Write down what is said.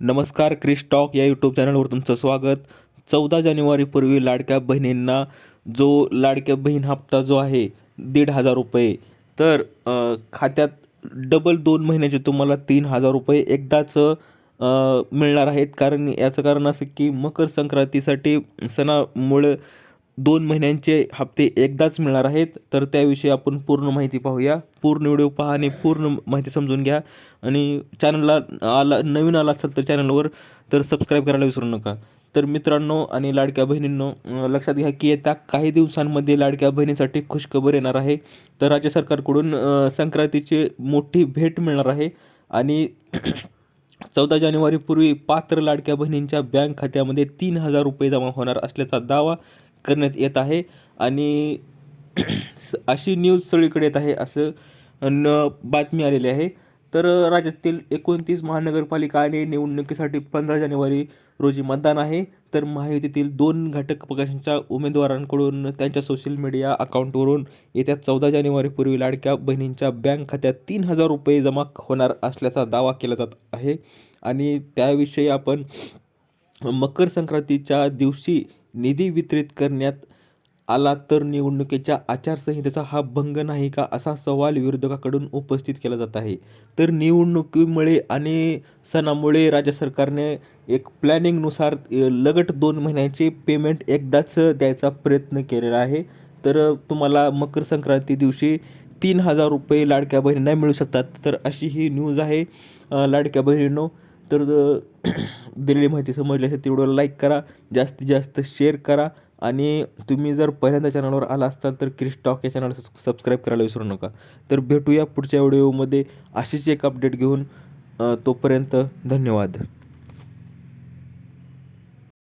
नमस्कार क्रिस्टॉक या यूट्यूब चॅनलवर तुमचं स्वागत. चौदा जानेवारीपूर्वी लाडक्या बहिणींना जो लाडक्या बहीण हप्ता जो आहे दीड हजार रुपये. तर खात्यात डबल दोन महिन्याचे तुम्हाला तीन हजार रुपये एकदाच मिळणार आहेत. कारण याचं कारण असं की मकर संक्रांतीसाठी सणामुळे दोन महिन्यांचे हप्ते एकदाच मिळणार आहेत तर त्याविषयी आपण पूर्ण माहिती पाहूया. पूर्ण व्हिडिओ पहा आणि पूर्ण माहिती समजून घ्या. आणि चॅनलला आला नवीन आला असाल तर चॅनलवर तर सबस्क्राईब करायला विसरू नका. तर मित्रांनो आणि लाडक्या बहिणींनो लक्षात घ्या की येत्या काही दिवसांमध्ये लाडक्या बहिणीसाठी खुशखबर येणार आहे. तर राज्य सरकारकडून संक्रांतीची मोठी भेट मिळणार आहे. आणि चौदा जानेवारीपूर्वी पात्र लाडक्या बहिणींच्या बँक खात्यामध्ये तीन हजार रुपये जमा होणार असल्याचा दावा करण्यात येत आहे आणि स- अशी न्यूज सगळीकडे येत आहे असं न बातमी आलेली आहे. तर राज्यातील एकोणतीस महानगरपालिका आणि निवडणुकीसाठी पंधरा जानेवारी रोजी मतदान आहे. तर महायुतीतील दोन घटक पक्षांच्या उमेदवारांकडून त्यांच्या सोशल मीडिया अकाउंटवरून येत्या चौदा जानेवारीपूर्वी लाडक्या बहिणींच्या बँक खात्यात तीन हजार रुपये जमा होणार असल्याचा दावा केला जात आहे. आणि त्याविषयी आपण मकर संक्रांतीच्या दिवशी निधी वितरित करण्यात आला तर निवडणुकीच्या आचारसंहितेचा हा भंग नाही का असा सवाल विरोधकाकडून उपस्थित केला जात आहे. तर निवडणुकीमुळे आणि सणामुळे राज्य सरकारने एक प्लॅनिंगनुसार लगट दोन महिन्याचे पेमेंट एकदाच द्यायचा प्रयत्न केलेला आहे. तर तुम्हाला मकर संक्रांती दिवशी तीन हजार रुपये लाडक्या बहिणींना मिळू शकतात. तर अशी ही न्यूज आहे. लाडक्या बहिणींनो तर दिलेली माहिती समजली असेल तेवढं लाईक करा जास्तीत जास्त शेअर करा आणि तुम्ही जर पहिल्यांदा चॅनलवर आला असाल तर क्रिस्टॉक या चॅनल सबस्क्राईब करायला विसरू नका. तर भेटूया पुढच्या व्हिडिओमध्ये अशीच एक अपडेट घेऊन तोपर्यंत धन्यवाद.